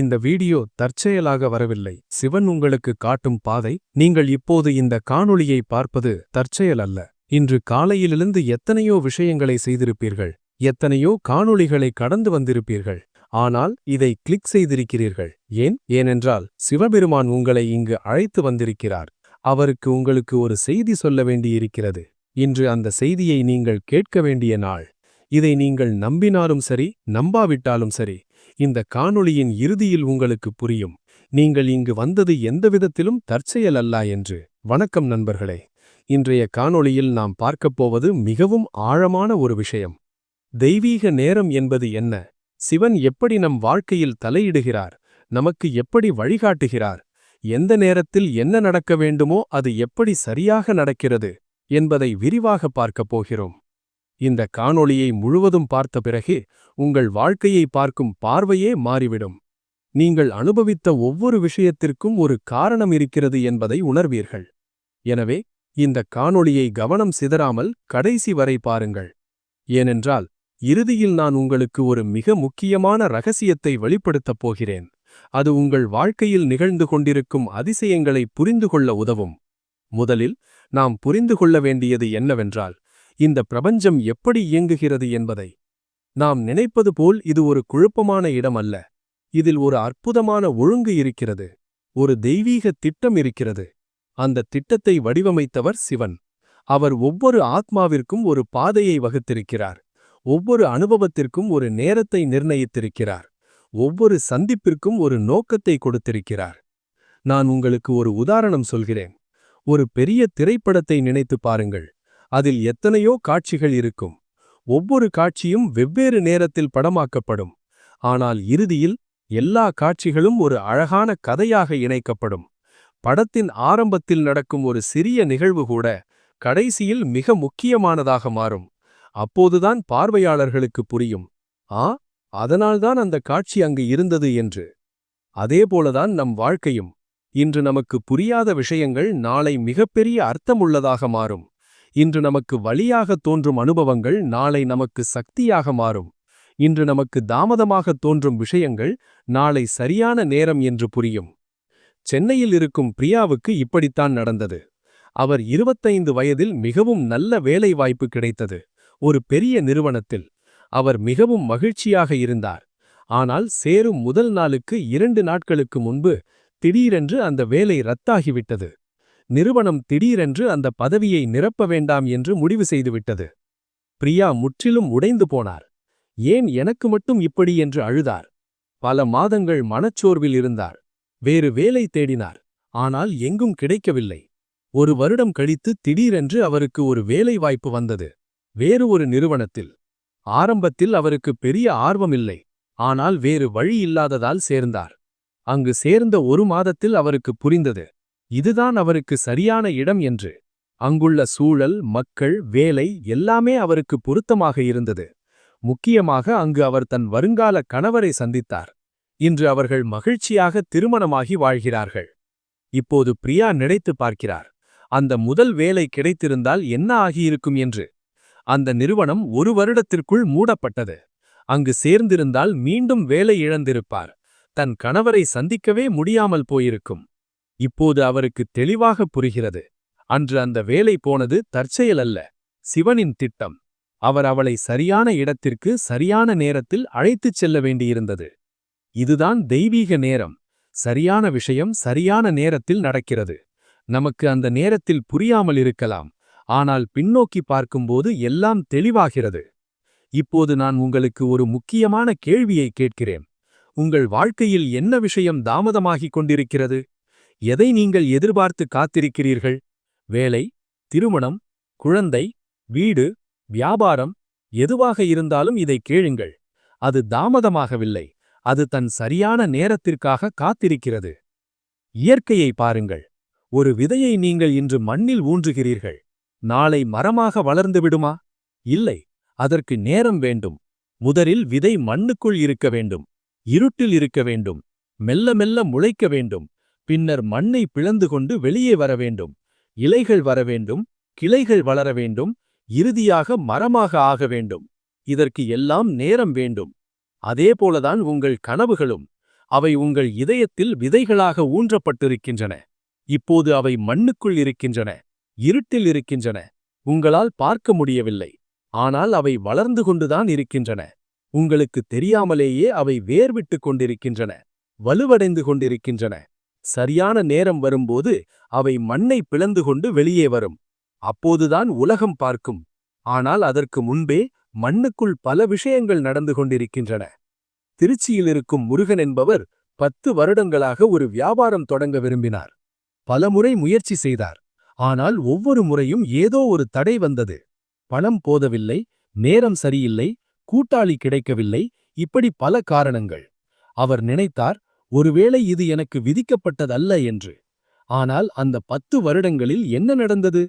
இந்த வீடியோ தற்செயலாக வரவில்லை. சிவன் உங்களுக்கு காட்டும் பாதை நீங்கள் இப்போது இந்த காணொளியை பார்ப்பது தற்செயல் அல்ல. இன்று காலையிலிருந்து எத்தனையோ விஷயங்களை செய்திருப்பீர்கள். எத்தனையோ காணொளிகளை கடந்து வந்திருப்பீர்கள். ஆனால் இதை கிளிக் செய்திருக்கிறீர்கள். ஏன்? ஏனென்றால் சிவபெருமான் உங்களை இங்கு அழைத்து வந்திருக்கிறார். அவருக்கு உங்களுக்கு ஒரு செய்தி சொல்ல வேண்டியிருக்கிறது. இன்று அந்த செய்தியை நீங்கள் கேட்க வேண்டிய நாள். இதை நீங்கள் நம்பினாலும் சரி நம்பாவிட்டாலும் சரி இந்த காணொளியின் இறுதியில் உங்களுக்கு புரியும். நீங்கள் இங்கு வந்தது எந்தவிதத்திலும் தற்செயல் அல்ல என்று. வணக்கம் நண்பர்களே. இன்றைய காணொளியில் நாம் பார்க்கப் போவது மிகவும் ஆழமான ஒரு விஷயம். தெய்வீக நேரம் என்பது என்ன? சிவன் எப்படி நம் வாழ்க்கையில் தலையிடுகிறார்? நமக்கு எப்படி வழிகாட்டுகிறார்? எந்த நேரத்தில் என்ன நடக்க வேண்டுமோ அது எப்படி சரியாக நடக்கிறது? என்பதை விரிவாக பார்க்கப் போகிறோம். இந்த காணொளியை முழுவதும் பார்த்த பிறகு உங்கள் வாழ்க்கையை பார்க்கும் பார்வையே மாறிவிடும். நீங்கள் அனுபவித்த ஒவ்வொரு விஷயத்திற்கும் ஒரு காரணம் இருக்கிறது என்பதை உணர்வீர்கள். எனவே இந்த காணொளியை கவனம் சிதறாமல் கடைசி வரை பாருங்கள். ஏனென்றால் இறுதியில் நான் உங்களுக்கு ஒரு மிக முக்கியமான ரகசியத்தை வெளிப்படுத்தப் போகிறேன். அது உங்கள் வாழ்க்கையில் நிகழ்ந்து கொண்டிருக்கும் அதிசயங்களை புரிந்து கொள்ள உதவும். முதலில் நாம் புரிந்து கொள்ள வேண்டியது என்னவென்றால் இந்த பிரபஞ்சம் எப்படி இயங்குகிறது என்பதை. நாம் நினைப்பது போல் இது ஒரு குழப்பமான இடம் அல்ல. இதில் ஒரு அற்புதமான ஒழுங்கு இருக்கிறது. ஒரு தெய்வீக திட்டம் இருக்கிறது. அந்த திட்டத்தை வடிவமைத்தவர் சிவன். அவர் ஒவ்வொரு ஆத்மாவிற்கும் ஒரு பாதையை வகுத்திருக்கிறார். ஒவ்வொரு அனுபவத்திற்கும் ஒரு நேரத்தை நிர்ணயித்திருக்கிறார். ஒவ்வொரு சந்திப்பிற்கும் ஒரு நோக்கத்தை கொடுத்திருக்கிறார். நான் உங்களுக்கு ஒரு உதாரணம் சொல்கிறேன். ஒரு பெரிய திரைப்படத்தை நினைத்து பாருங்கள். அதில் எத்தனையோ காட்சிகள் இருக்கும். ஒவ்வொரு காட்சியும் வெவ்வேறு நேரத்தில் படமாக்கப்படும். ஆனால் இறுதியில் எல்லா காட்சிகளும் ஒரு அழகான கதையாக இணைக்கப்படும். படத்தின் ஆரம்பத்தில் நடக்கும் ஒரு சிறிய நிகழ்வு கூட கடைசியில் மிக முக்கியமானதாக மாறும். அப்போதுதான் பார்வையாளர்களுக்கு புரியும். ஆ அதனால்தான் அந்த காட்சி அங்கு இருந்தது என்று. அதேபோலதான் நம் வாழ்க்கையும். இன்று நமக்கு புரியாத விஷயங்கள் நாளை மிகப்பெரிய அர்த்தமுள்ளதாக மாறும். இன்று நமக்கு வழியாக தோன்றும் அனுபவங்கள் நாளை நமக்கு சக்தியாக மாறும். இன்று நமக்கு தாமதமாக தோன்றும் விஷயங்கள் நாளை சரியான நேரம் என்று புரியும். சென்னையில் இருக்கும் பிரியாவுக்கு இப்படித்தான் நடந்தது. அவர் இருபத்தைந்து வயதில் மிகவும் நல்ல வேலை வாய்ப்பு கிடைத்தது. ஒரு பெரிய நிறுவனத்தில். அவர் மிகவும் மகிழ்ச்சியாக இருந்தார். ஆனால் சேரும் முதல் நாளுக்கு இரண்டு நாட்களுக்கு முன்பு திடீரென்று அந்த வேலை ரத்தாகிவிட்டது. நிறுவனம் திடீரென்று அந்த பதவியை நிரப்ப வேண்டாம் என்று முடிவு செய்துவிட்டது. பிரியா முற்றிலும் உடைந்து போனார். ஏன் எனக்கு மட்டும் இப்படி? என்று அழுதார். பல மாதங்கள் மனச்சோர்வில் இருந்தார். வேறு வேலை தேடினார். ஆனால் எங்கும் கிடைக்கவில்லை. ஒரு வருடம் கழித்து திடீரென்று அவருக்கு ஒரு வேலை வாய்ப்பு வந்தது. வேறு ஒரு நிறுவனத்தில். ஆரம்பத்தில் அவருக்கு பெரிய ஆர்வமில்லை ஆனால் வேறு வழி இல்லாததால் சேர்ந்தார். அங்கு சேர்ந்த ஒரு மாதத்தில் அவருக்கு புரிந்தது. இதுதான் அவருக்கு சரியான இடம் என்று. அங்குள்ள சூழல் மக்கள் வேலை எல்லாமே அவருக்கு பொருத்தமாக இருந்தது. முக்கியமாக அங்கு அவர் தன் வருங்கால கணவரை சந்தித்தார். இன்று அவர்கள் மகிழ்ச்சியாக திருமணமாகி வாழ்கிறார்கள். இப்போது பிரியா நினைத்து பார்க்கிறார். அந்த முதல் வேலை கிடைத்திருந்தால் என்ன ஆகியிருக்கும் என்று. அந்த நிறுவனம் ஒரு வருடத்திற்குள் மூடப்பட்டது. அங்கு சேர்ந்திருந்தால் மீண்டும் வேலை இழந்திருப்பார். தன் கணவரை சந்திக்கவே முடியாமல் போயிருக்கும். இப்போது அவருக்கு தெளிவாக புரிகிறது. அன்று அந்த வேலை போனது தற்செயல் அல்ல சிவனின் திட்டம். அவர் அவளை சரியான இடத்திற்கு சரியான நேரத்தில் அழைத்துச் செல்ல வேண்டியிருந்தது. இதுதான் தெய்வீக நேரம் சரியான விஷயம் சரியான நேரத்தில் நடக்கிறது. நமக்கு அந்த நேரத்தில் புரியாமல் இருக்கலாம் ஆனால் பின்னோக்கி பார்க்கும்போது எல்லாம் தெளிவாகிறது. இப்போது நான் உங்களுக்கு ஒரு முக்கியமான கேள்வியை கேட்கிறேன். உங்கள் வாழ்க்கையில் என்ன விஷயம் தாமதமாகிக் கொண்டிருக்கிறது? எதை நீங்கள் எதிர்பார்த்து காத்திருக்கிறீர்கள்? வேலை திருமணம் குழந்தை வீடு வியாபாரம் எதுவாக இருந்தாலும் இதை கேளுங்கள். அது தாமதமாகவில்லை. அது தன் சரியான நேரத்திற்காக காத்திருக்கிறது. இயற்கையை பாருங்கள். ஒரு விதையை நீங்கள் இன்று மண்ணில் ஊன்றுகிறீர்கள். நாளை மரமாக வளர்ந்து விடுமா? இல்லை. அதற்கு நேரம் வேண்டும். முதலில் விதை மண்ணுக்குள் இருக்க வேண்டும். இருட்டில் இருக்க வேண்டும். மெல்ல மெல்ல முளைக்க வேண்டும். பின்னர் மண்ணை பிளந்து கொண்டு வெளியே வர வேண்டும். இலைகள் வர வேண்டும். கிளைகள் வளர வேண்டும். இறுதியாக மரமாக ஆக வேண்டும். இதற்கு எல்லாம் நேரம் வேண்டும். அதேபோலதான் உங்கள் கனவுகளும். அவை உங்கள் இதயத்தில் விதைகளாக ஊன்றப்பட்டிருக்கின்றன. இப்போது அவை மண்ணுக்குள் இருக்கின்றன. இருட்டில் இருக்கின்றன. உங்களால் பார்க்க முடியவில்லை. ஆனால் அவை வளர்ந்து கொண்டுதான் இருக்கின்றன. உங்களுக்கு தெரியாமலேயே அவை வேர்விட்டு கொண்டிருக்கின்றன. வலுவடைந்து கொண்டிருக்கின்றன. சரியான நேரம் வரும்போது அவை மண்ணை பிளந்து கொண்டு வெளியே வரும். அப்போதுதான் உலகம் பார்க்கும். ஆனால் அதற்கு முன்பே மண்ணுக்குள் பல விஷயங்கள் நடந்து கொண்டிருக்கின்றன. திருச்சியில் இருக்கும் முருகன் என்பவர் பத்து வருடங்களாக ஒரு வியாபாரம் தொடங்க விரும்பினார். பலமுறை முயற்சி செய்தார். ஆனால் ஒவ்வொரு முறையும் ஏதோ ஒரு தடை வந்தது. பணம் போதவில்லை நேரம் சரியில்லை கூட்டாளி கிடைக்கவில்லை இப்படி பல காரணங்கள். அவர் நினைத்தார் ஒருவேளை இது எனக்கு விதிக்கப்பட்டதல்ல என்று. ஆனால் அந்த பத்து வருடங்களில் என்ன நடந்தது?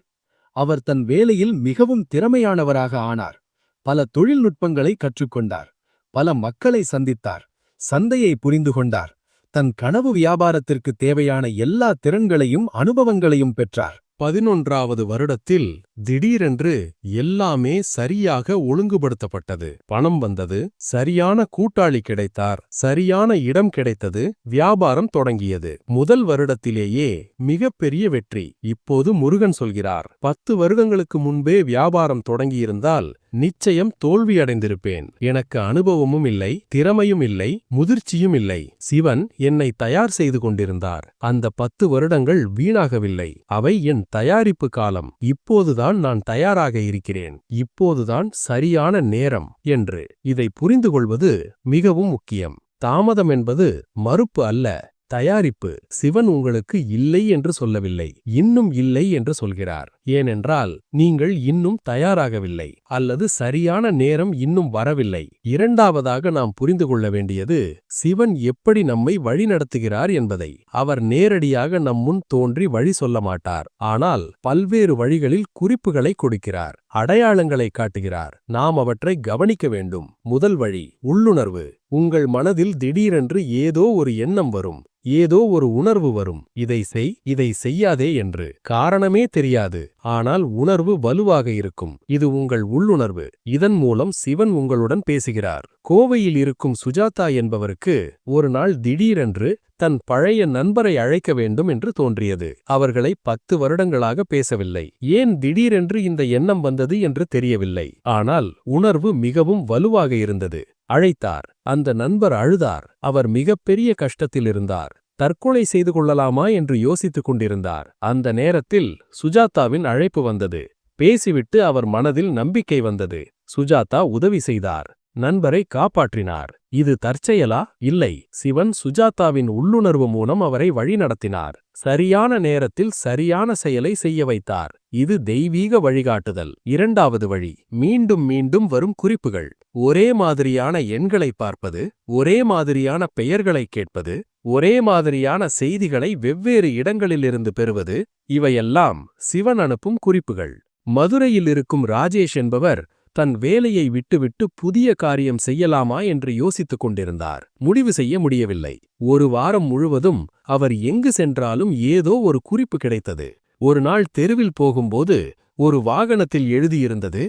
அவர் தன் வேலையில் மிகவும் திறமையானவராக ஆனார். பல தொழில்நுட்பங்களை கற்றுக்கொண்டார். பல மக்களை சந்தித்தார். சந்தையை புரிந்து கொண்டார். தன் கனவு வியாபாரத்திற்கு தேவையான எல்லா திறன்களையும் அனுபவங்களையும் பெற்றார். பதினொன்றாவது வருடத்தில் திடீரென்று எல்லாமே சரியாக ஒழுங்குபடுத்தப்பட்டது. பணம் வந்தது சரியான கூட்டாளி கிடைத்தார் சரியான இடம் கிடைத்தது வியாபாரம் தொடங்கியது. முதல் வருடத்திலேயே மிகப்பெரிய வெற்றி. இப்போது முருகன் சொல்கிறார் பத்து வருடங்களுக்கு முன்பே வியாபாரம் தொடங்கியிருந்தால் நிச்சயம் தோல்வியடைந்திருப்பேன். எனக்கு அனுபவமும் இல்லை திறமையும் இல்லை முதிர்ச்சியும் இல்லை. சிவன் என்னை தயார் செய்து கொண்டிருந்தார். அந்த பத்து வருடங்கள் வீணாகவில்லை. அவை என் தயாரிப்பு காலம். இப்போதுதான் நான் தயாராக இருக்கிறேன். இப்போதுதான் சரியான நேரம் என்று இதை புரிந்து கொள்வது மிகவும் முக்கியம். தாமதம் என்பது மறுப்பு அல்ல. தயாரிப்பு சிவன் உங்களுக்கு இல்லை என்று சொல்லவில்லை இன்னும் இல்லை என்று சொல்கிறார். ஏனென்றால் நீங்கள் இன்னும் தயாராகவில்லை அல்லது சரியான நேரம் இன்னும் வரவில்லை. இரண்டாவதாக நாம் புரிந்து கொள்ள வேண்டியது சிவன் எப்படி நம்மை வழிநடத்துகிறார் என்பதை. அவர் நேரடியாக நம் முன் தோன்றி வழி சொல்ல மாட்டார் ஆனால் பல்வேறு வழிகளில் குறிப்புகளை கொடுக்கிறார் அடையாளங்களை காட்டுகிறார். நாம் அவற்றை கவனிக்க வேண்டும். முதல் வழி உள்ளுணர்வு. உங்கள் மனதில் திடீரென்று ஏதோ ஒரு எண்ணம் வரும் ஏதோ ஒரு உணர்வு வரும். இதை செய் இதை செய்யாதே என்று. காரணமே தெரியாது ஆனால் உணர்வு வலுவாக இருக்கும். இது உங்கள் உள்ளுணர்வு. இதன் மூலம் சிவன் உங்களுடன் பேசுகிறார். கோவையில் இருக்கும் சுஜாதா என்பவருக்கு ஒரு நாள் திடீரென்று தன் பழைய நண்பரை அழைக்க வேண்டும் என்று தோன்றியது. அவர்களை பத்து வருடங்களாக பேசவில்லை. ஏன் திடீரென்று இந்த எண்ணம் வந்தது என்று தெரியவில்லை. ஆனால் உணர்வு மிகவும் வலுவாக இருந்தது. அழைத்தார். அந்த நண்பர் அழுதார். அவர் மிகப்பெரிய கஷ்டத்தில் இருந்தார். தற்கொலை செய்து கொள்ளலாமா என்று யோசித்துக் கொண்டிருந்தார். அந்த நேரத்தில் சுஜாதாவின் அழைப்பு வந்தது. பேசிவிட்டு அவர் மனதில் நம்பிக்கை வந்தது. சுஜாதா உதவி செய்தார். நண்பரை காப்பாற்றினார். இது தற்செயலா? இல்லை. சிவன் சுஜாதாவின் உள்ளுணர்வு மூலம் அவரை வழிநடத்தினார். சரியான நேரத்தில் சரியான செயலை செய்ய வைத்தார். இது தெய்வீக வழிகாட்டுதல். இரண்டாவது வழி. மீண்டும் மீண்டும் வரும் குறிப்புகள். ஒரே மாதிரியான எண்களை பார்ப்பது ஒரே மாதிரியான பெயர்களை கேட்பது ஒரே மாதிரியான செய்திகளை வெவ்வேறு இடங்களிலிருந்து பெறுவது இவையெல்லாம் சிவன் அனுப்பும் குறிப்புகள். மதுரையில் இருக்கும் ராஜேஷ் என்பவர் தன் வேலையை விட்டுவிட்டு புதிய காரியம் செய்யலாமா என்று யோசித்துக் கொண்டிருந்தார். முடிவு செய்ய முடியவில்லை. ஒரு வாரம் முழுவதும் அவர் எங்கு சென்றாலும் ஏதோ ஒரு குறிப்பு கிடைத்தது. ஒரு நாள் தெருவில் போகும்போது ஒரு வாகனத்தில் எழுதியிருந்தது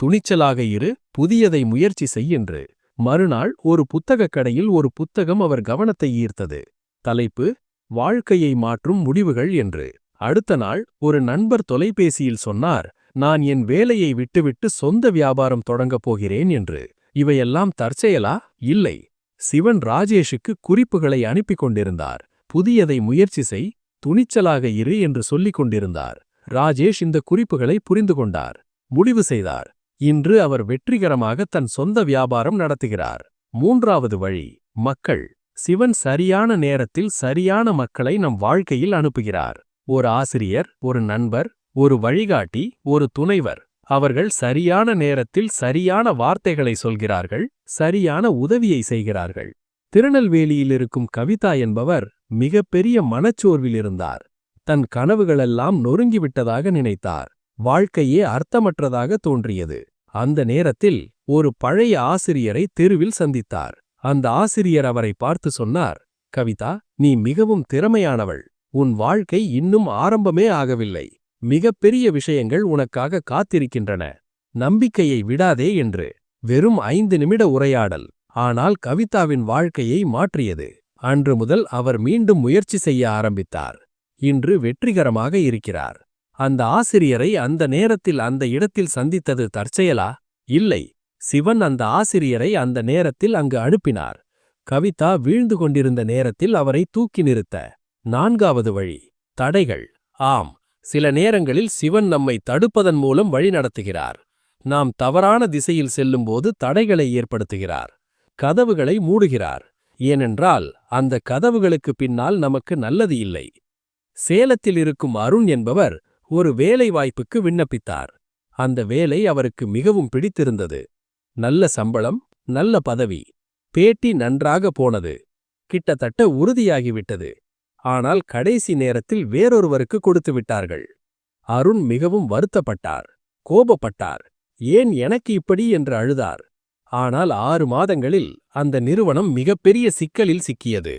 துணிச்சலாக இரு புதியதை முயற்சி செய்யென்று மறுநாள் ஒரு புத்தகக் கடையில் ஒரு புத்தகம் அவர் கவனத்தை ஈர்த்தது. தலைப்பு வாழ்க்கையை மாற்றும் முடிவுகள் என்று. அடுத்த நாள் ஒரு நண்பர் தொலைபேசியில் சொன்னார் நான் என் வேலையை விட்டுவிட்டு சொந்த வியாபாரம் தொடங்கப் போகிறேன் என்று. இவையெல்லாம் தற்செயலா? இல்லை. சிவன் ராஜேஷுக்கு குறிப்புகளை அனுப்பிக் கொண்டிருந்தார். புதியதை முயற்சி செய் துணிச்சலாக இரு என்று சொல்லிக் கொண்டிருந்தார். ராஜேஷ் இந்த குறிப்புகளை புரிந்து கொண்டார். முடிவு செய்தார். இன்று அவர் வெற்றிகரமாக தன் சொந்த வியாபாரம் நடத்துகிறார். மூன்றாவது வழி மக்கள். சிவன் சரியான நேரத்தில் சரியான மக்களை நம் வாழ்க்கையில் அனுப்புகிறார். ஒரு ஆசிரியர் ஒரு நண்பர் ஒரு வழிகாட்டி ஒரு துணைவர். அவர்கள் சரியான நேரத்தில் சரியான வார்த்தைகளை சொல்கிறார்கள் சரியான உதவியை செய்கிறார்கள். திருநெல்வேலியில் இருக்கும் கவிதா என்பவர் மிகப்பெரிய மனச்சோர்வில் இருந்தார். தன் கனவுகளெல்லாம் நொறுங்கிவிட்டதாக நினைத்தார். வாழ்க்கையே அர்த்தமற்றதாக தோன்றியது. அந்த நேரத்தில் ஒரு பழைய ஆசிரியரை தெருவில் சந்தித்தார். அந்த ஆசிரியர் அவரை பார்த்து சொன்னார் கவிதா நீ மிகவும் திறமையானவள். உன் வாழ்க்கை இன்னும் ஆரம்பமே ஆகவில்லை. மிகப்பெரிய விஷயங்கள் உனக்காக காத்திருக்கின்றன. நம்பிக்கையை விடாதே என்று. வெறும் ஐந்து நிமிட உரையாடல். ஆனால் கவிதாவின் வாழ்க்கையை மாற்றியது. அன்று முதல் அவர் மீண்டும் முயற்சி செய்ய ஆரம்பித்தார். இன்று வெற்றிகரமாக இருக்கிறார். அந்த ஆசிரியரை அந்த நேரத்தில் அந்த இடத்தில் சந்தித்தது தற்செயலா? இல்லை. சிவன் அந்த ஆசிரியரை அந்த நேரத்தில் அங்கு அனுப்பினார். கவிதா வீழ்ந்து கொண்டிருந்த நேரத்தில் அவரை தூக்கி நிறுத்த. நான்காவது வழி. தடைகள். ஆம். சில நேரங்களில் சிவன் நம்மை தடுப்பதன் மூலம் வழிநடத்துகிறார் நாம் தவறான திசையில் செல்லும்போது தடைகளை ஏற்படுத்துகிறார். கதவுகளை மூடுகிறார். ஏனென்றால் அந்த கதவுகளுக்கு பின்னால் நமக்கு நல்லது இல்லை. சேலத்தில் இருக்கும் அருண் என்பவர் ஒரு வேலை வாய்ப்புக்கு விண்ணப்பித்தார். அந்த வேலை அவருக்கு மிகவும் பிடித்திருந்தது. நல்ல சம்பளம் நல்ல பதவி. பேட்டி நன்றாக போனது. கிட்டத்தட்ட உறுதியாகிவிட்டது. ஆனால் கடைசி நேரத்தில் வேறொருவருக்கு கொடுத்து விட்டார்கள். அருண் மிகவும் வருத்தப்பட்டார் கோபப்பட்டார் ஏன் எனக்கு இப்படி? என்று அழுதார். ஆனால் ஆறு மாதங்களில் அந்த நிறுவனம் மிகப்பெரிய சிக்கலில் சிக்கியது.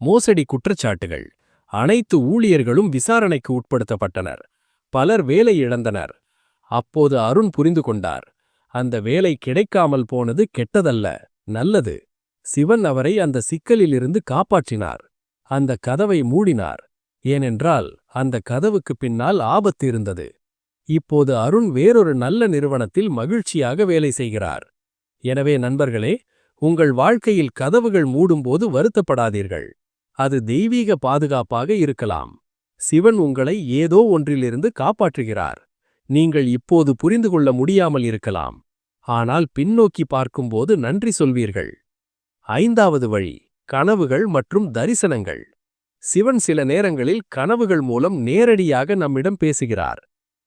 மோசடி குற்றச்சாட்டுகள். அனைத்து ஊழியர்களும் விசாரணைக்கு உட்படுத்தப்பட்டனர். பலர் வேலை இழந்தனர். அப்போது அருண் புரிந்து கொண்டார் அந்த வேலை கிடைக்காமல் போனது கெட்டதல்ல நல்லது. சிவன் அவரை அந்த சிக்கலிலிருந்து காப்பாற்றினார். அந்த கதவை மூடினார். ஏனென்றால் அந்த கதவுக்கு பின்னால் ஆபத்து இருந்தது. இப்போது அருண் வேறொரு நல்ல நிறுவனத்தில் மகிழ்ச்சியாக வேலை செய்கிறார். எனவே நண்பர்களே உங்கள் வாழ்க்கையில் கதவுகள் மூடும்போது வருத்தப்படாதீர்கள். அது தெய்வீக பாதுகாப்பாக இருக்கலாம். சிவன் உங்களை ஏதோ ஒன்றிலிருந்து காப்பாற்றுகிறார். நீங்கள் இப்போது புரிந்து கொள்ள முடியாமல் இருக்கலாம். ஆனால் பின்னோக்கி பார்க்கும்போது நன்றி சொல்வீர்கள். ஐந்தாவது வழி. கனவுகள் மற்றும் தரிசனங்கள். சிவன் சில நேரங்களில் கனவுகள் மூலம் நேரடியாக நம்மிடம் பேசுகிறார்.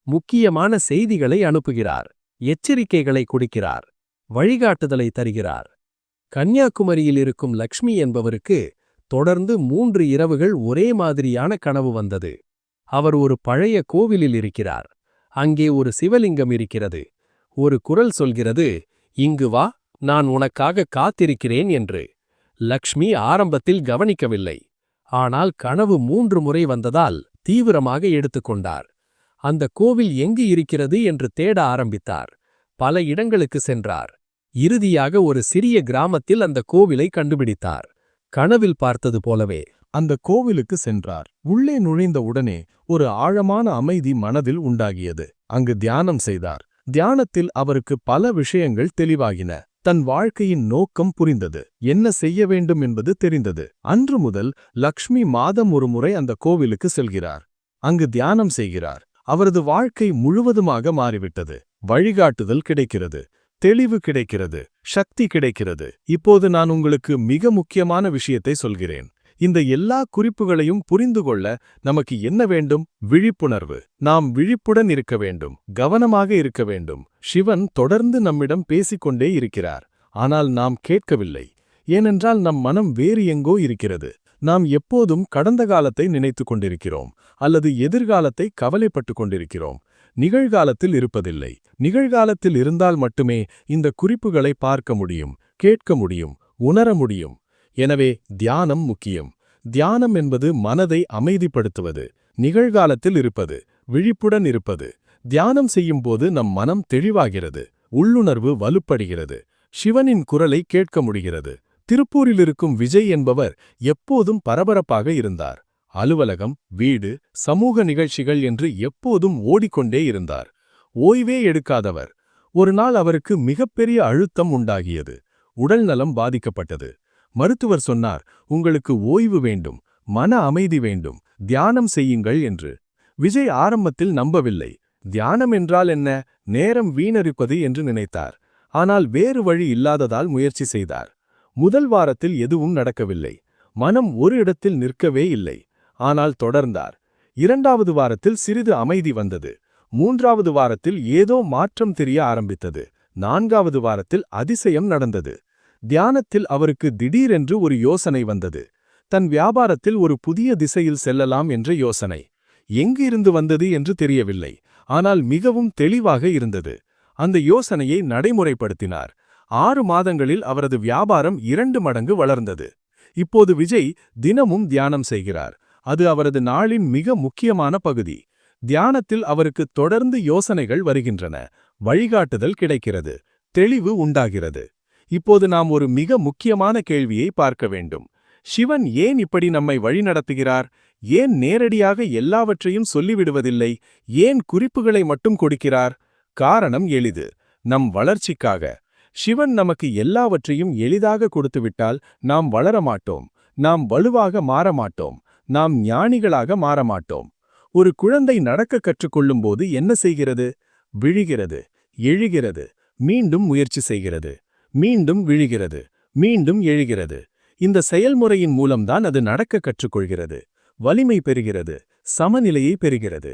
முக்கியமான செய்திகளை அனுப்புகிறார். எச்சரிக்கைகளை கொடுக்கிறார். வழிகாட்டுதலை தருகிறார். கன்னியாகுமரியில் இருக்கும் லக்ஷ்மி என்பவருக்கு தொடர்ந்து மூன்று இரவுகள் ஒரே மாதிரியான கனவு வந்தது. அவர் ஒரு பழைய கோவிலில் இருக்கிறார். அங்கே ஒரு சிவலிங்கம் இருக்கிறது. ஒரு குரல் சொல்கிறது இங்கு வா நான் உனக்காக காத்திருக்கிறேன் என்று. லக்ஷ்மி ஆரம்பத்தில் கவனிக்கவில்லை. ஆனால் கனவு மூன்று முறை வந்ததால் தீவிரமாக எடுத்துக்கொண்டார் அந்த கோவில் எங்கு இருக்கிறது என்று தேட ஆரம்பித்தார். பல இடங்களுக்கு சென்றார். இறுதியாக ஒரு சிறிய கிராமத்தில் அந்த கோவிலை கண்டுபிடித்தார். கனவில் பார்த்தது போலவே அந்த கோவிலுக்கு சென்றார். உள்ளே நுழைந்த உடனே ஒரு ஆழமான அமைதி மனதில் உண்டாகியது. அங்கு தியானம் செய்தார். தியானத்தில் அவருக்கு பல விஷயங்கள் தெளிவாகின. தன் வாழ்க்கையின் நோக்கம் புரிந்தது. என்ன செய்ய வேண்டும் என்பது தெரிந்தது. அன்று முதல் லக்ஷ்மி மாதம் ஒரு முறை அந்த கோவிலுக்கு செல்கிறார். அங்கு தியானம் செய்கிறார். அவரது வாழ்க்கை முழுவதுமாக மாறிவிட்டது. வழிகாட்டுதல் கிடைக்கிறது. தெளிவு கிடைக்கிறது. சக்தி கிடைக்கிறது. இப்போது நான் உங்களுக்கு மிக முக்கியமான விஷயத்தை சொல்கிறேன். இந்த எல்லா குறிப்புகளையும் புரிந்து கொள்ள நமக்கு என்ன வேண்டும்? விழிப்புணர்வு. நாம் விழிப்புடன் இருக்க வேண்டும். கவனமாக இருக்க வேண்டும். சிவன் தொடர்ந்து நம்மிடம் பேசிக்கொண்டே இருக்கிறார். ஆனால் நாம் கேட்கவில்லை. ஏனென்றால் நம் மனம் வேறு எங்கோ இருக்கிறது. நாம் எப்போதும் கடந்த காலத்தை நினைத்துக் கொண்டிருக்கிறோம். அல்லது எதிர்காலத்தை கவலைப்பட்டு கொண்டிருக்கிறோம். நிகழ்காலத்தில் இருப்பதில்லை. நிகழ்காலத்தில் இருந்தால் மட்டுமே இந்த குறிப்புகளை பார்க்க முடியும் கேட்க முடியும் உணர முடியும். எனவே தியானம் முக்கியம். தியானம் என்பது மனதை அமைதிப்படுத்துவது நிகழ்காலத்தில் இருப்பது விழிப்புடன் இருப்பது. தியானம் செய்யும்போது நம் மனம் தெளிவாகிறது உள்ளுணர்வு வலுப்படுகிறது சிவனின் குரலை கேட்க முடிகிறது. திருப்பூரில் இருக்கும் விஜய் என்பவர் எப்போதும் பரபரப்பாக இருந்தார். அலுவலகம் வீடு சமூக நிகழ்ச்சிகள் என்று எப்போதும் ஓடிக்கொண்டே இருந்தார். ஓய்வே எடுக்காதவர். ஒரு நாள் அவருக்கு மிகப்பெரிய அழுத்தம் உண்டாகியது. உடல்நலம் பாதிக்கப்பட்டது. மருத்துவர் சொன்னார் உங்களுக்கு ஓய்வு வேண்டும் மன அமைதி வேண்டும் தியானம் செய்யுங்கள் என்று. விஜய் ஆரம்பத்தில் நம்பவில்லை. தியானம் என்றால் என்ன? நேரம் வீணரிப்பது என்று நினைத்தார். ஆனால் வேறு வழி இல்லாததால் முயற்சி செய்தார். முதல் வாரத்தில் எதுவும் நடக்கவில்லை. மனம் ஒரு இடத்தில் நிற்கவே இல்லை. ஆனால் தொடர்ந்தார். இரண்டாவது வாரத்தில் சிறிது அமைதி வந்தது. மூன்றாவது வாரத்தில் ஏதோ மாற்றம் தெரிய ஆரம்பித்தது. நான்காவது வாரத்தில் அதிசயம் நடந்தது. தியானத்தில் அவருக்கு திடீரென்று ஒரு யோசனை வந்தது. தன் வியாபாரத்தில் ஒரு புதிய திசையில் செல்லலாம் என்ற யோசனை. எங்கு இருந்து வந்தது என்று தெரியவில்லை. ஆனால் மிகவும் தெளிவாக இருந்தது. அந்த யோசனையை நடைமுறைப்படுத்தினார். ஆறு மாதங்களில் அவரது வியாபாரம் இரண்டு மடங்கு வளர்ந்தது. இப்போது விஜய் தினமும் தியானம் செய்கிறார். அது அவரது நாளின் மிக முக்கியமான பகுதி. தியானத்தில் அவருக்கு தொடர்ந்து யோசனைகள் வருகின்றன. வழிகாட்டுதல் கிடைக்கிறது. தெளிவு உண்டாகிறது. இப்போது நாம் ஒரு மிக முக்கியமான கேள்வியை பார்க்க வேண்டும். சிவன் ஏன் இப்படி நம்மை வழிநடத்துகிறார் ஏன் நேரடியாக எல்லாவற்றையும் சொல்லிவிடுவதில்லை? ஏன் குறிப்புகளை மட்டும் கொடுக்கிறார்? காரணம் எளிது. நம் வளர்ச்சிக்காக. சிவன் நமக்கு எல்லாவற்றையும் எளிதாக கொடுத்துவிட்டால் நாம் வளரமாட்டோம் நாம் வலுவாக மாற மாட்டோம். நாம் ஞானிகளாக மாற மாட்டோம். ஒரு குழந்தை நடக்க கற்றுக்கொள்ளும்போது என்ன செய்கிறது? விழுகிறது எழுகிறது மீண்டும் முயற்சி செய்கிறது. மீண்டும் விழுகிறது மீண்டும் எழுகிறது. இந்த செயல்முறையின் மூலம்தான் அது நடக்க கற்றுக்கொள்கிறது. வலிமை பெறுகிறது சமநிலையை பெறுகிறது.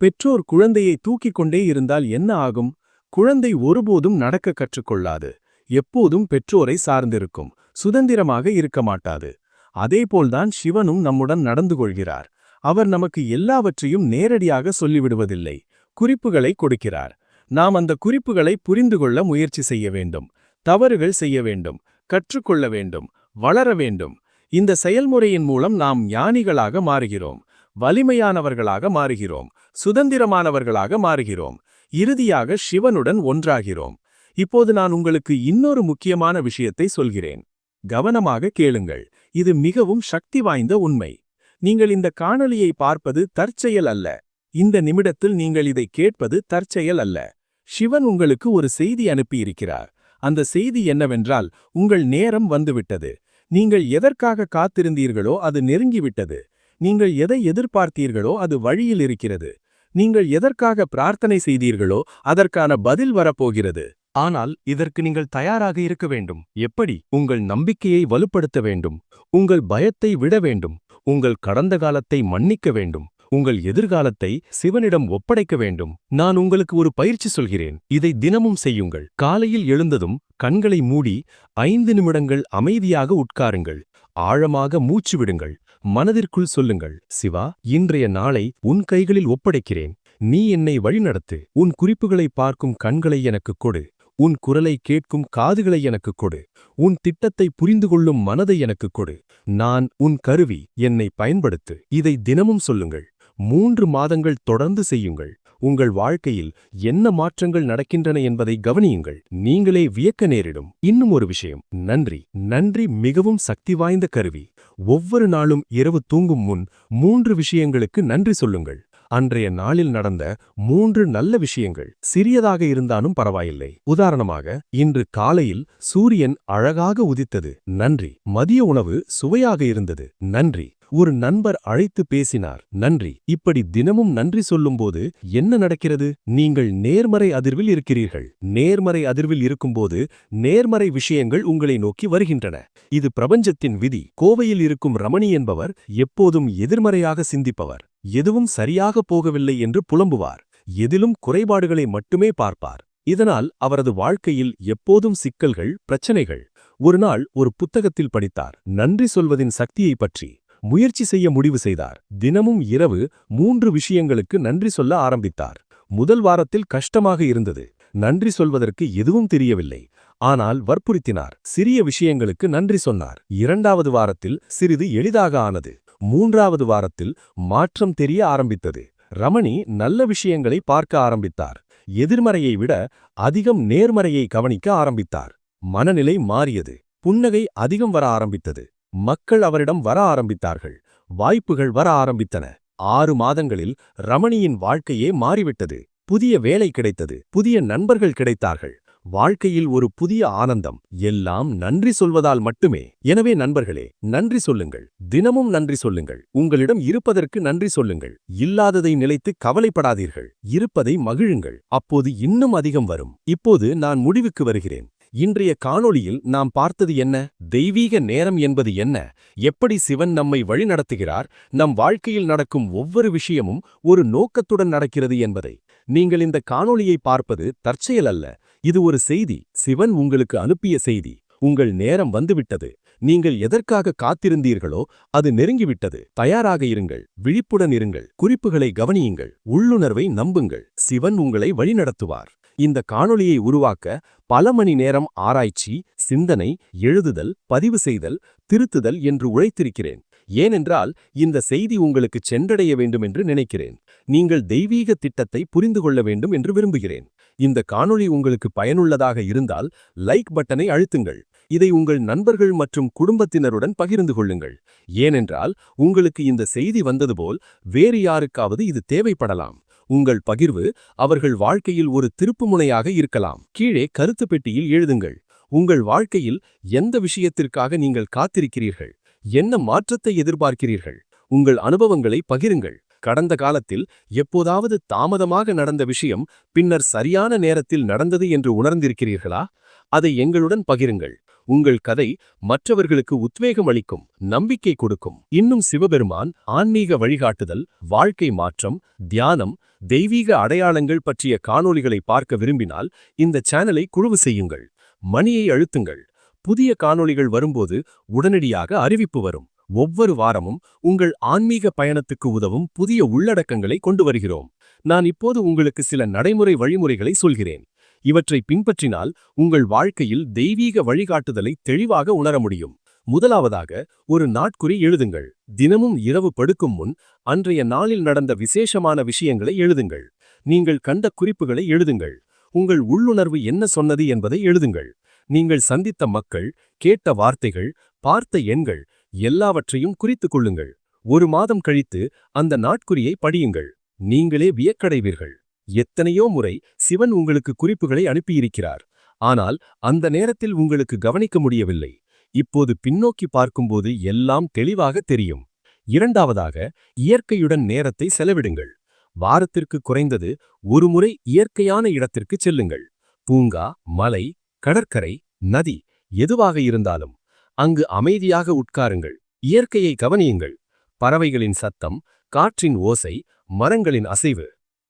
பெற்றோர் குழந்தையை தூக்கிக் கொண்டே இருந்தால் என்ன ஆகும்? குழந்தை ஒருபோதும் நடக்க கற்றுக்கொள்ளாது. எப்போதும் பெற்றோரை சார்ந்திருக்கும் சுதந்திரமாக இருக்க மாட்டாது. அதேபோல்தான் சிவனும் நம்முடன் நடந்து கொள்கிறார். அவர் நமக்கு எல்லாவற்றையும் நேரடியாக சொல்லிவிடுவதில்லை. குறிப்புகளை கொடுக்கிறார். நாம் அந்த குறிப்புகளை புரிந்து கொள்ள முயற்சி செய்ய வேண்டும். தவறுகள் செய்ய வேண்டும் கற்றுக்கொள்ள வேண்டும் வளர வேண்டும். இந்த செயல்முறையின் மூலம் நாம் ஞானிகளாக மாறுகிறோம் வலிமையானவர்களாக மாறுகிறோம் சுதந்திரமானவர்களாக மாறுகிறோம் இறுதியாக சிவனுடன் ஒன்றாகிறோம். இப்போது நான் உங்களுக்கு இன்னொரு முக்கியமான விஷயத்தை சொல்கிறேன். கவனமாக கேளுங்கள். இது மிகவும் சக்தி வாய்ந்த உண்மை. நீங்கள் இந்த காணொளியை பார்ப்பது தற்செயல் அல்ல. இந்த நிமிடத்தில் நீங்கள் இதை கேட்பது தற்செயல் அல்ல. சிவன் உங்களுக்கு ஒரு செய்தி அனுப்பியிருக்கிறார். அந்த செய்தி என்னவென்றால் உங்கள் நேரம் வந்துவிட்டது. நீங்கள் எதற்காக காத்திருந்தீர்களோ அது நெருங்கிவிட்டது. நீங்கள் எதை எதிர்பார்த்தீர்களோ அது வழியில் இருக்கிறது. நீங்கள் எதற்காக பிரார்த்தனை செய்தீர்களோ அதற்கான பதில் வரப்போகிறது. ஆனால் இதற்கு நீங்கள் தயாராக இருக்க வேண்டும். எப்படி? உங்கள் நம்பிக்கையை வலுப்படுத்த வேண்டும். உங்கள் பயத்தை விட வேண்டும். உங்கள் கடந்த காலத்தை மன்னிக்க வேண்டும். உங்கள் எதிர்காலத்தை சிவனிடம் ஒப்படைக்க வேண்டும். நான் உங்களுக்கு ஒரு பயிற்சி சொல்கிறேன். இதை தினமும் செய்யுங்கள். காலையில் எழுந்ததும் கண்களை மூடி ஐந்து நிமிடங்கள் அமைதியாக உட்காருங்கள். ஆழமாக மூச்சு விடுங்கள். மனதிற்குள் சொல்லுங்கள் சிவா இன்றைய நாளை உன் கைகளில் ஒப்படைக்கிறேன். நீ என்னை வழிநடத்து. உன் குறிப்புகளை பார்க்கும் கண்களை எனக்குக் கொடு. உன் குரலை கேட்கும் காதுகளை எனக்குக் கொடு. உன் திட்டத்தை புரிந்து கொள்ளும் மனதை எனக்குக் கொடு. நான் உன் கருவி. என்னை பயன்படுத்து. இதை தினமும் சொல்லுங்கள். மூன்று மாதங்கள் தொடர்ந்து செய்யுங்கள். உங்கள் வாழ்க்கையில் என்ன மாற்றங்கள் நடக்கின்றன என்பதை கவனியுங்கள். நீங்களே வியக்க நேரிடும். இன்னும் ஒரு விஷயம். நன்றி. நன்றி மிகவும் சக்தி வாய்ந்த கருவி. ஒவ்வொரு நாளும் இரவு தூங்கும் முன் மூன்று விஷயங்களுக்கு நன்றி சொல்லுங்கள். அன்றைய நாளில் நடந்த மூன்று நல்ல விஷயங்கள். சிறியதாக இருந்தாலும் பரவாயில்லை. உதாரணமாக இன்று காலையில் சூரியன் அழகாக உதித்தது. நன்றி. மதிய உணவு சுவையாக இருந்தது. நன்றி. ஒரு நண்பர் அழைத்து பேசினார். நன்றி. இப்படி தினமும் நன்றி சொல்லும்போது என்ன நடக்கிறது? நீங்கள் நேர்மறை அதிர்வில் இருக்கிறீர்கள். நேர்மறை அதிர்வில் இருக்கும்போது நேர்மறை விஷயங்கள் உங்களை நோக்கி வருகின்றன. இது பிரபஞ்சத்தின் விதி. கோவையில் இருக்கும் ரமணி என்பவர் எப்போதும் எதிர்மறையாக சிந்திப்பவர். எதுவும் சரியாக போகவில்லை என்று புலம்புவார். எதிலும் குறைபாடுகளை மட்டுமே பார்ப்பார். இதனால் அவரது வாழ்க்கையில் எப்போதும் சிக்கல்கள் பிரச்சனைகள். ஒருநாள் ஒரு புத்தகத்தில் படித்தார். நன்றி சொல்வதின் சக்தியைப் பற்றி. முயற்சி செய்ய முடிவு செய்தார். தினமும் இரவு மூன்று விஷயங்களுக்கு நன்றி சொல்ல ஆரம்பித்தார். முதல் வாரத்தில் கஷ்டமாக இருந்தது. நன்றி சொல்வதற்கு எதுவும் தெரியவில்லை. ஆனால் வற்புறுத்தினார். சிறிய விஷயங்களுக்கு நன்றி சொன்னார். இரண்டாவது வாரத்தில் சிறிது எளிதாக ஆனது. மூன்றாவது வாரத்தில் மாற்றம் தெரிய ஆரம்பித்தது. ரமணி நல்ல விஷயங்களை பார்க்க ஆரம்பித்தார். எதிர்மறையை விட அதிகம் நேர்மறையை கவனிக்க ஆரம்பித்தார். மனநிலை மாறியது. புன்னகை அதிகம் வர ஆரம்பித்தது. மக்கள் அவரிடம் வர ஆரம்பித்தார்கள். வாய்ப்புகள் வர ஆரம்பித்தன. ஆறு மாதங்களில் ரமணியின் வாழ்க்கையே மாறிவிட்டது. புதிய வேலை கிடைத்தது. புதிய நண்பர்கள் கிடைத்தார்கள். வாழ்க்கையில் ஒரு புதிய ஆனந்தம். எல்லாம் நன்றி சொல்வதால் மட்டுமே. எனவே நண்பர்களே நன்றி சொல்லுங்கள். தினமும் நன்றி சொல்லுங்கள். உங்களிடம் இருப்பதற்கு நன்றி சொல்லுங்கள். இல்லாததை நிலைத்து கவலைப்படாதீர்கள். இருப்பதை மகிழுங்கள். அப்போது இன்னும் அதிகம் வரும். இப்போது நான் முடிவுக்கு வருகிறேன். இன்றைய காணொளியில் நாம் பார்த்தது என்ன? தெய்வீக நேரம் என்பது என்ன? எப்படி சிவன் நம்மை வழிநடத்துகிறார் நம் வாழ்க்கையில் நடக்கும் ஒவ்வொரு விஷயமும் ஒரு நோக்கத்துடன் நடக்கிறது என்பதை. நீங்கள் இந்த காணொளியை பார்ப்பது தற்செயல் அல்ல. இது ஒரு செய்தி. சிவன் உங்களுக்கு அனுப்பிய செய்தி. உங்கள் நேரம் வந்துவிட்டது. நீங்கள் எதற்காக காத்திருந்தீர்களோ அது நெருங்கிவிட்டது. தயாராக இருங்கள். விழிப்புடன் இருங்கள். குறிப்புகளை கவனியுங்கள். உள்ளுணர்வை நம்புங்கள். சிவன் உங்களை வழிநடத்துவார். இந்த காணொளியை உருவாக்க பல மணி நேரம் ஆராய்ச்சி சிந்தனை எழுதுதல் பதிவு செய்தல் திருத்துதல் என்று உழைத்திருக்கிறேன். ஏனென்றால் இந்த செய்தி உங்களுக்கு சென்றடைய வேண்டும் என்று நினைக்கிறேன். நீங்கள் தெய்வீக திட்டத்தை புரிந்து கொள்ள வேண்டும் என்று விரும்புகிறேன். இந்த காணொளி உங்களுக்கு பயனுள்ளதாக இருந்தால் லைக் பட்டனை அழுத்துங்கள். இதை உங்கள் நண்பர்கள் மற்றும் குடும்பத்தினருடன் பகிர்ந்து கொள்ளுங்கள். ஏனென்றால் உங்களுக்கு இந்த செய்தி வந்தது போல் வேறு யாருக்காவது இது தேவைப்படலாம். உங்கள் பகிர்வு அவர்கள் வாழ்க்கையில் ஒரு திருப்புமுனையாக இருக்கலாம். கீழே கருத்து பெட்டியில் எழுதுங்கள். உங்கள் வாழ்க்கையில் எந்த விஷயத்திற்காக நீங்கள் காத்திருக்கிறீர்கள்? என்ன மாற்றத்தை எதிர்பார்க்கிறீர்கள்? உங்கள் அனுபவங்களை பகிருங்கள். கடந்த காலத்தில் எப்போதாவது தாமதமாக நடந்த விஷயம் பின்னர் சரியான நேரத்தில் நடந்தது என்று உணர்ந்திருக்கிறீர்களா? அதை எங்களுடன் பகிருங்கள். உங்கள் கதை மற்றவர்களுக்கு உத்வேகம் அளிக்கும் நம்பிக்கை கொடுக்கும். இன்னும் சிவபெருமான் ஆன்மீக வழிகாட்டுதல் வாழ்க்கை மாற்றம் தியானம் தெய்வீக அடையாளங்கள் பற்றிய காணொளிகளை பார்க்க விரும்பினால் இந்த சேனலை குழுவு செய்யுங்கள். மணியை அழுத்துங்கள். புதிய காணொளிகள் வரும்போது உடனடியாக அறிவிப்பு வரும். ஒவ்வொரு வாரமும் உங்கள் ஆன்மீக பயணத்துக்கு உதவும் புதிய உள்ளடக்கங்களை கொண்டு வருகிறோம். நான் இப்போது உங்களுக்கு சில நடைமுறை வழிமுறைகளை சொல்கிறேன். இவற்றை பின்பற்றினால் உங்கள் வாழ்க்கையில் தெய்வீக வழிகாட்டுதலை தெளிவாக உணர முடியும். முதலாவதாக ஒரு நாட்குறி எழுதுங்கள். தினமும் இரவு படுக்கும் முன் அன்றைய நாளில் நடந்த விசேஷமான விஷயங்களை எழுதுங்கள். நீங்கள் கண்ட குறிப்புகளை எழுதுங்கள். உங்கள் உள்ளுணர்வு என்ன சொன்னது என்பதை எழுதுங்கள். நீங்கள் சந்தித்த மக்கள் கேட்ட வார்த்தைகள் பார்த்த எண்கள் எல்லாவற்றையும் குறித்துக் கொள்ளுங்கள். ஒரு மாதம் கழித்து அந்த நாட்குறியை படியுங்கள். நீங்களே வியக்கடைவீர்கள். எத்தனையோ முறை சிவன் உங்களுக்கு குறிப்புகளை அனுப்பியிருக்கிறார். ஆனால் அந்த நேரத்தில் உங்களுக்கு கவனிக்க முடியவில்லை. இப்போது பின்னோக்கி பார்க்கும்போது எல்லாம் தெளிவாக தெரியும். இரண்டாவதாக இயற்கையுடன் நேரத்தை செலவிடுங்கள். வாரத்திற்கு குறைந்தது ஒரு முறை இயற்கையான இடத்திற்கு செல்லுங்கள். பூங்கா மலை கடற்கரை நதி எதுவாக இருந்தாலும் அங்கு அமைதியாக உட்காருங்கள். இயற்கையை கவனியுங்கள். பறவைகளின் சத்தம் காற்றின் ஓசை மரங்களின் அசைவு.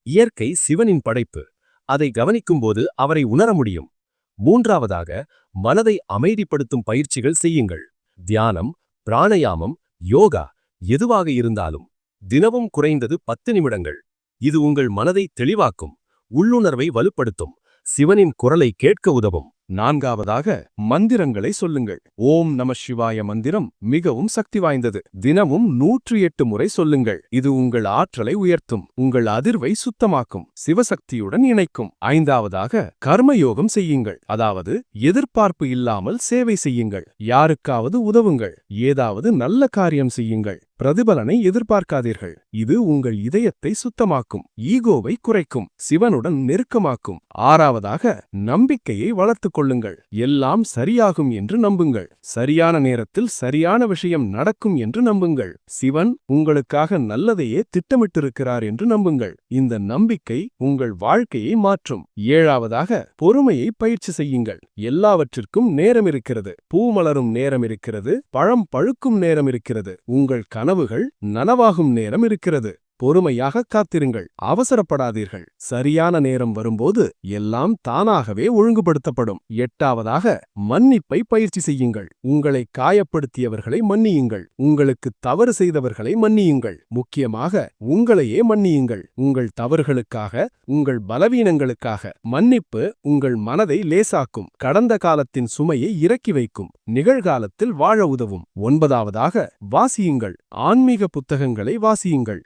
இயற்கை சிவனின் படைப்பு. அதை கவனிக்கும்போது அவரை உணர முடியும். மூன்றாவதாக மனதை அமைதிப்படுத்தும் பயிற்சிகள் செய்யுங்கள். தியானம் பிராணயாமம் யோகா எதுவாக இருந்தாலும் தினமும் குறைந்தது பத்து நிமிடங்கள். இது உங்கள் மனதை தெளிவாக்கும் உள்ளுணர்வை வலுப்படுத்தும் சிவனின் குரலை கேட்க உதவும். நான்காவதாக மந்திரங்களை சொல்லுங்கள். ஓம் நம சிவாய மந்திரம் மிகவும் சக்தி வாய்ந்தது. தினமும் நூற்றி எட்டு முறை சொல்லுங்கள். இது உங்கள் ஆற்றலை உயர்த்தும் உங்கள் அதிர்வை சுத்தமாக்கும் சிவசக்தியுடன் இணைக்கும். ஐந்தாவதாக கர்மயோகம் செய்யுங்கள். அதாவது எதிர்பார்ப்பு இல்லாமல் சேவை செய்யுங்கள். யாருக்காவது உதவுங்கள். ஏதாவது நல்ல காரியம் செய்யுங்கள். பிரதிபலனை எதிர்பார்க்காதீர்கள். இது உங்கள் இதயத்தை சுத்தமாக்கும் ஈகோவை குறைக்கும் சிவனுடன் நெருக்கமாக்கும். ஆறாவதாக நம்பிக்கையை வளர்த்துக் கொள்ளுங்கள். எல்லாம் சரியாகும் என்று நம்புங்கள். சரியான நேரத்தில் சரியான விஷயம் நடக்கும் என்று நம்புங்கள். சிவன் உங்களுக்காக நல்லதையே திட்டமிட்டிருக்கிறார் என்று நம்புங்கள். இந்த நம்பிக்கை உங்கள் வாழ்க்கையை மாற்றும். ஏழாவதாக பொறுமையை பயிற்சி செய்யுங்கள். எல்லாவற்றிற்கும் நேரம் இருக்கிறது. பூ மலரும் நேரம் இருக்கிறது. பழம் பழுக்கும் நேரம் இருக்கிறது. உங்கள் கனவுகள் நனவாகும் நேரம் இருக்கிறது. பொறுமையாக காத்திருங்கள். அவசரப்படாதீர்கள். சரியான நேரம் வரும்போது எல்லாம் தானாகவே ஒழுங்குபடுத்தப்படும். எட்டாவதாக மன்னிப்பை பயிற்சி செய்யுங்கள். உங்களை காயப்படுத்தியவர்களை மன்னியுங்கள். உங்களுக்கு தவறு செய்தவர்களை மன்னியுங்கள். முக்கியமாக உங்களையே மன்னியுங்கள். உங்கள் தவறுகளுக்காக உங்கள் பலவீனங்களுக்காக. மன்னிப்பு உங்கள் மனதை லேசாக்கும். கடந்த காலத்தின் சுமையை இறக்கி வைக்கும். நிகழ்காலத்தில் வாழ உதவும். ஒன்பதாவதாக வாசியுங்கள். ஆன்மீக புத்தகங்களை வாசியுங்கள்.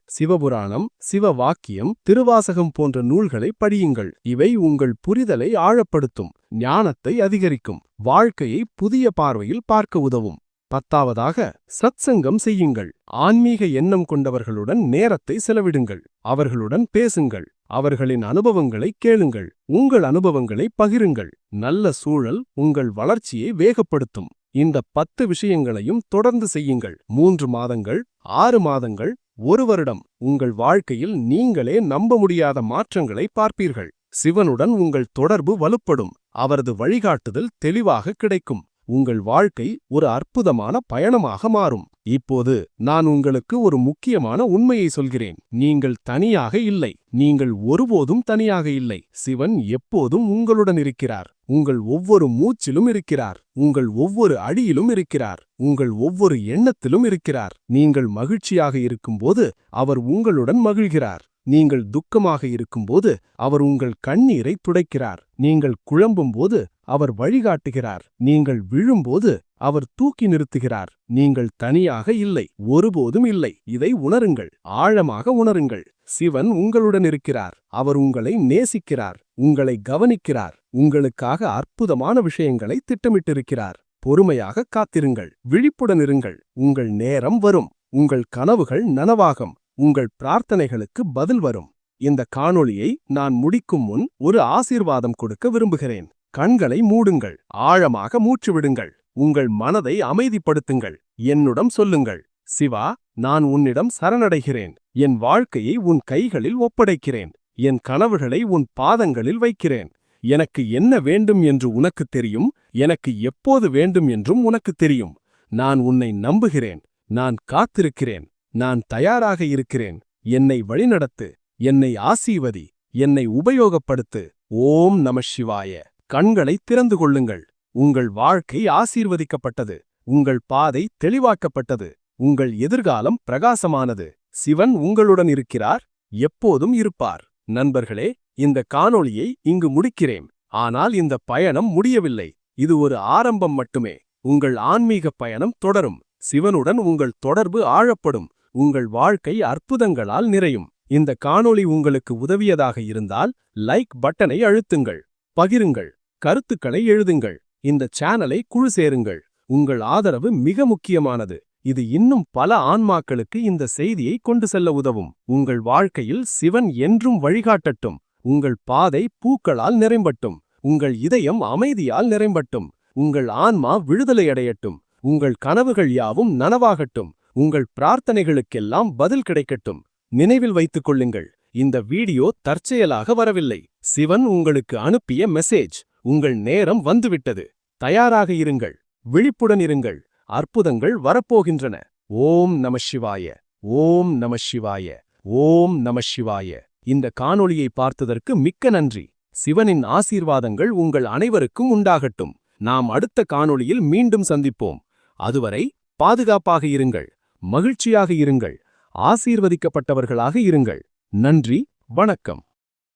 சிவபுராணம் சிவ வாக்கியம் திருவாசகம் போன்ற நூல்களை படியுங்கள். இவை உங்கள் புரிதலை ஆழப்படுத்தும் ஞானத்தை அதிகரிக்கும் வாழ்க்கையை புதிய பார்வையில் பார்க்க உதவும். பத்தாவதாக சத்சங்கம் செய்யுங்கள். ஆன்மீக எண்ணம் கொண்டவர்களுடன் நேரத்தை செலவிடுங்கள். அவர்களுடன் பேசுங்கள். அவர்களின் அனுபவங்களை கேளுங்கள். உங்கள் அனுபவங்களை பகிருங்கள். நல்ல சூழல் உங்கள் வளர்ச்சியை வேகப்படுத்தும். இந்த பத்து விஷயங்களையும் தொடர்ந்து செய்யுங்கள். மூன்று மாதங்கள் ஆறு மாதங்கள் ஒரு வருடம் உங்கள் வாழ்க்கையில் நீங்களே நம்ப முடியாத மாற்றங்களை பார்ப்பீர்கள். சிவனுடன் உங்கள் தொடர்பு வலுப்படும். அவரது வழிகாட்டுதல் தெளிவாக கிடைக்கும். உங்கள் வாழ்க்கை ஒரு அற்புதமான பயணமாக மாறும். இப்போது நான் உங்களுக்கு ஒரு முக்கியமான உண்மையை சொல்கிறேன். நீங்கள் தனியாக இல்லை. நீங்கள் ஒருபோதும் தனியாக இல்லை. சிவன் எப்போதும் உங்களுடன் இருக்கிறார். உங்கள் ஒவ்வொரு மூச்சிலும் இருக்கிறார். உங்கள் ஒவ்வொரு அடியிலும் இருக்கிறார். உங்கள் ஒவ்வொரு எண்ணத்திலும் இருக்கிறார். நீங்கள் மகிழ்ச்சியாக இருக்கும்போது அவர் உங்களுடன் மகிழ்கிறார். நீங்கள் துக்கமாக இருக்கும்போது அவர் உங்கள் கண்ணீரை துடைக்கிறார். நீங்கள் குழம்பும்போது அவர் வழிகாட்டுகிறார். நீங்கள் விழும்போது அவர் தூக்கி நிறுத்துகிறார். நீங்கள் தனியாக இல்லை. ஒருபோதும் இல்லை. இதை உணருங்கள். ஆழமாக உணருங்கள். சிவன் உங்களுடன் இருக்கிறார். அவர் உங்களை நேசிக்கிறார். உங்களை கவனிக்கிறார். உங்களுக்காக அற்புதமான விஷயங்களை திட்டமிட்டிருக்கிறார். பொறுமையாக காத்திருங்கள். விழிப்புடன் இருங்கள். உங்கள் நேரம் வரும். உங்கள் கனவுகள் நனவாகும். உங்கள் பிரார்த்தனைகளுக்கு பதில் வரும். இந்த காணொளியை நான் முடிக்கும் முன் ஒரு ஆசீர்வாதம் கொடுக்க விரும்புகிறேன். கண்களை மூடுங்கள். ஆழமாக மூச்சு விடுங்கள் உங்கள் மனதை அமைதிப்படுத்துங்கள். என்னுடன் சொல்லுங்கள். சிவா நான் உன்னிடம் சரணடைகிறேன். என் வாழ்க்கையை உன் கைகளில் ஒப்படைக்கிறேன். என் கனவுகளை உன் பாதங்களில் வைக்கிறேன். எனக்கு என்ன வேண்டும் என்று உனக்கு தெரியும்? எனக்கு எப்போது வேண்டும் என்றும் உனக்கு தெரியும். நான் உன்னை நம்புகிறேன். நான் காத்திருக்கிறேன். நான் தயாராக இருக்கிறேன். என்னை வழிநடத்து. என்னை ஆசீவதி என்னை உபயோகப்படுத்து. ஓம் நம சிவாய. கண்களை திறந்து கொள்ளுங்கள். உங்கள் வாழ்க்கை ஆசீர்வதிக்கப்பட்டது. உங்கள் பாதை தெளிவாக்கப்பட்டது. உங்கள் எதிர்காலம் பிரகாசமானது. சிவன் உங்களுடன் இருக்கிறார். எப்போதும் இருப்பார். நண்பர்களே இந்த காணொளியை இங்கு முடிக்கிறேன். ஆனால் இந்த பயணம் முடியவில்லை. இது ஒரு ஆரம்பம் மட்டுமே. உங்கள் ஆன்மீக பயணம் தொடரும். சிவனுடன் உங்கள் தொடர்பு ஆழப்படும். உங்கள் வாழ்க்கை அற்புதங்களால் நிறையும். இந்த காணொளி உங்களுக்கு உதவியதாக இருந்தால் லைக் பட்டனை அழுத்துங்கள். பகிருங்கள். கருத்துக்களை எழுதுங்கள். இந்த சேனலை குழு சேருங்கள். உங்கள் ஆதரவு மிக முக்கியமானது. இது இன்னும் பல ஆன்மாக்களுக்கு இந்த செய்தியை கொண்டு செல்ல உதவும். உங்கள் வாழ்க்கையில் சிவன் என்றும் வழிகாட்டட்டும். உங்கள் பாதை பூக்களால் நிறைம்பட்டும். உங்கள் இதயம் அமைதியால் நிறைம்பட்டும். உங்கள் ஆன்மா விடுதலையடையட்டும். உங்கள் கனவுகள் யாவும் நனவாகட்டும். உங்கள் பிரார்த்தனைகளுக்கெல்லாம் பதில் கிடைக்கட்டும். நினைவில் வைத்துக் கொள்ளுங்கள். இந்த வீடியோ தற்செயலாக வரவில்லை. சிவன் உங்களுக்கு அனுப்பிய மெசேஜ். உங்கள் நேரம் வந்துவிட்டது. தயாராக இருங்கள். விழிப்புடன் இருங்கள். அற்புதங்கள் வரப்போகின்றன. ஓம் நம சிவாய. ஓம் நம சிவாய. ஓம் நம சிவாய. இந்த காணொளியை பார்த்ததற்கு மிக்க நன்றி. சிவனின் ஆசீர்வாதங்கள் உங்கள் அனைவருக்கும் உண்டாகட்டும். நாம் அடுத்த காணொளியில் மீண்டும் சந்திப்போம். அதுவரை பாதுகாப்பாக இருங்கள் மகிழ்ச்சியாக இருங்கள் ஆசீர்வதிக்கப்பட்டவர்களாக இருங்கள். நன்றி வணக்கம்.